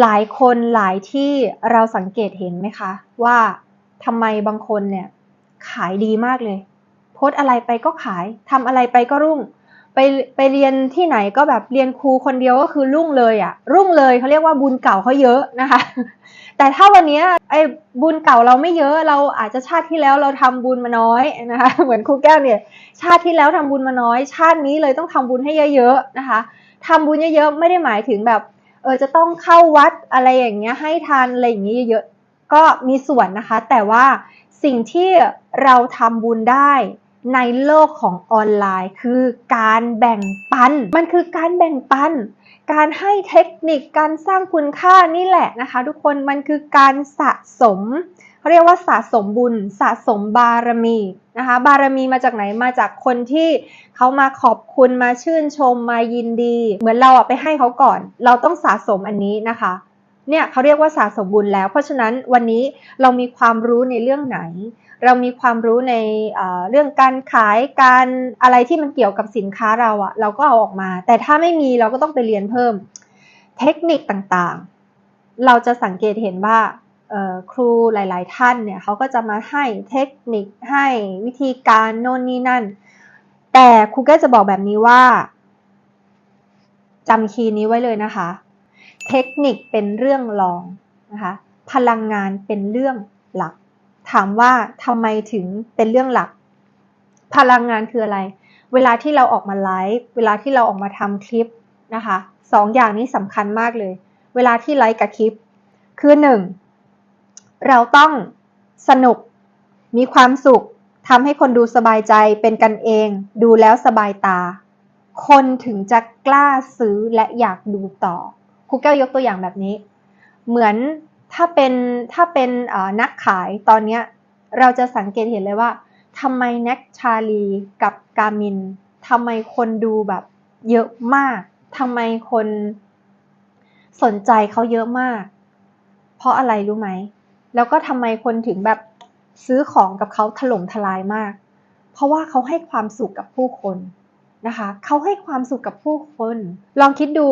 หลายคนหลายที่เราสังเกตเห็นไหมคะ ว่าทำไมบางคนเนี่ยขายดีมากเลย โพสอะไรไปก็ขายทำอะไรไปก็รุ่ง ไปไปเรียนที่ไหนก็แบบเรียนครูคนเดียวก็คือรุ่งเลยอะรุ่งเลยเขาเรียกว่าบุญเก่าเขาเยอะนะคะ แต่ถ้าวันนี้ไอ้บุญเก่าเราไม่เยอะเราอาจจะชาติที่แล้วเราทำบุญมาน้อยนะคะ เหมือนครูแก้วเนี่ย ชาติที่แล้วทำบุญมาน้อย ชาตินี้เลยต้องทำบุญให้เยอะๆนะคะทำบุญเยอะๆไม่ได้หมายถึงแบบ เออจะต้องเข้าวัดอะไรอย่างเงี้ยให้ทานอะไรอย่างเงี้ยเยอะๆก็มีส่วนนะคะ แต่ว่าสิ่งที่เราทำบุญได้ในโลกของออนไลน์ คือการแบ่งปัน มันคือการแบ่งปัน การให้เทคนิคการสร้างคุณค่านี่แหละนะคะ ทุกคนมันคือการสะสม เขาเรียกว่าสะสมบุญสะสมบารมีนะคะบารมีมาจากไหนมาจากคนที่เขามาขอบคุณมาชื่นชมมายินดี เหมือนเราอะไปให้เขาก่อน เราต้องสะสมอันนี้นะคะเนี่ยเขาเรียกว่าสะสมบุญแล้ว เพราะฉะนั้นวันนี้เรามีความรู้ในเรื่องไหน เรามีความรู้ในเเรื่องการขายการอะไรที่มันเกี่ยวกับสินค้าเราอะเราก็เอาออกมา แต่ถ้าไม่มีเราก็ต้องไปเรียนเพิ่ม เทคนิคต่างๆ เราจะสังเกตเห็นว่า ครูหลาย ๆ ท่านเนี่ยเขาก็จะมาให้เทคนิคให้วิธีการโน่นนี่นั่น แต่ครูก็จะบอกแบบนี้ว่าจำคีย์นี้ไว้เลยนะคะ เทคนิคเป็นเรื่องรองนะคะพลังงานเป็นเรื่องหลัก ถามว่าทำไมถึงเป็นเรื่องหลัก พลังงานคืออะไร เวลาที่เราออกมาไลฟ์เวลาที่เราออกมาทำคลิปนะคะสองอย่างนี้สำคัญมากเลย เวลาที่ไลฟ์กับคลิป คือหนึ่ง เราต้องสนุก มีความสุขทำให้คนดูสบายใจเป็นกันเอง ดูแล้วสบายตา คนถึงจะกล้าซื้อและอยากดูต่อครูแก้วยกตัวอย่างแบบนี้ เหมือนถ้าเป็นถ้าเป็นนักขายตอนนี้เราจะสังเกตเห็นเลยว่าทำไมแน็กชาลีกับกามินทำไมคนดูแบบเยอะมากทำไมคนสนใจเขาเยอะมาก เพราะอะไรรู้ไหม แล้วก็ทำไมคนถึงแบบซื้อของกับเขาถล่มทลายมาก เพราะว่าเขาให้ความสุขกับผู้คนนะคะ เขาให้ความสุขกับผู้คน ลองคิดดู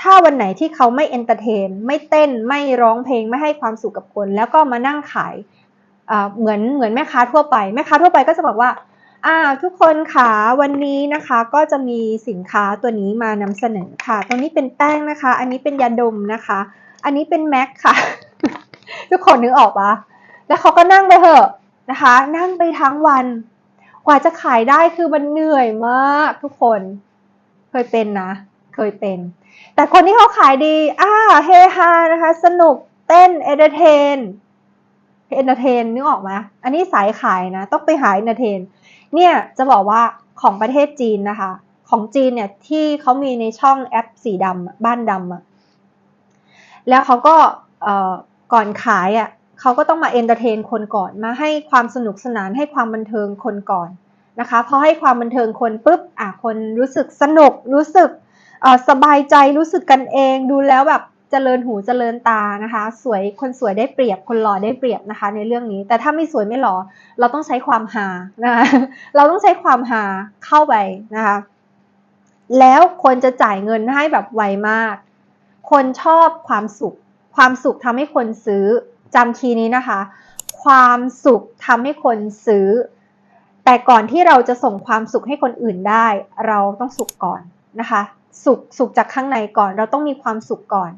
ถ้าวันไหนที่เขาไม่เอนเตอร์เทน ไม่เต้น ไม่ร้องเพลง ไม่ให้ความสุขกับคน แล้วก็มานั่งขาย เหมือนเหมือนแม่ค้าทั่วไป แม่ค้าทั่วไปก็จะบอกว่าอ่าทุกคนค่ะวันนี้นะคะก็จะมีสินค้าตัวนี้มานำเสนอค่ะ ตรงนี้เป็นแป้งนะคะ อันนี้เป็นยาดมนะคะ อันนี้เป็นแม็กค่ะ ทุกคนนึกออกปะแล้วเขาก็นั่งไปเถอะนะคะ นั่งไปทั้งวัน กว่าจะขายได้คือมันเหนื่อยมากทุกคน เคยเป็นนะ เคยเป็น แต่คนที่เขาขายดีอ่าเฮฮานะคะ สนุกเต้นเอนเตอร์เทนเอนเตอร์เทนนึกออกไหมอันนี้สายขายนะ ต้องไปหาเอนเตอร์เทน เนี่ยจะบอกว่าของประเทศจีนนะคะ ของจีนเนี่ยที่เขามีในช่องแอปสีดำบ้านดำอะแล้วเขาก็ ก่อนขายอะ่ะเขาก็ต้องมาเอนเตอร์เทนคนก่อนมาให้ความสนุกสนานให้ความบันเทิงคนก่อนนะคะพอให้ความบันเทิงคนปุ๊บอะคนรู้สึกสนุกรู้สึกสบายใจรู้สึกกันเองดูแล้วแบบเจริญหูเจริญตานะคะ สวยคนสวยได้เปรียบคนหล่อได้เปรียบนะคะ ในเรื่องนี้ แต่ถ้าไม่สวยไม่หล่อเราต้องใช้ความหานะคะเราต้องใช้ความหาเข้าไปนะคะ แล้วคนจะจ่ายเงินให้แบบไวมาก คนชอบความสุข ความสุขทำให้คนซื้อจำคีย์นี้นะคะ ความสุขทำให้คนซื้อ แต่ก่อนที่เราจะส่งความสุขให้คนอื่นได้ เราต้องสุขก่อนนะคะ สุขสุขจากข้างในก่อน เราต้องมีความสุขก่อน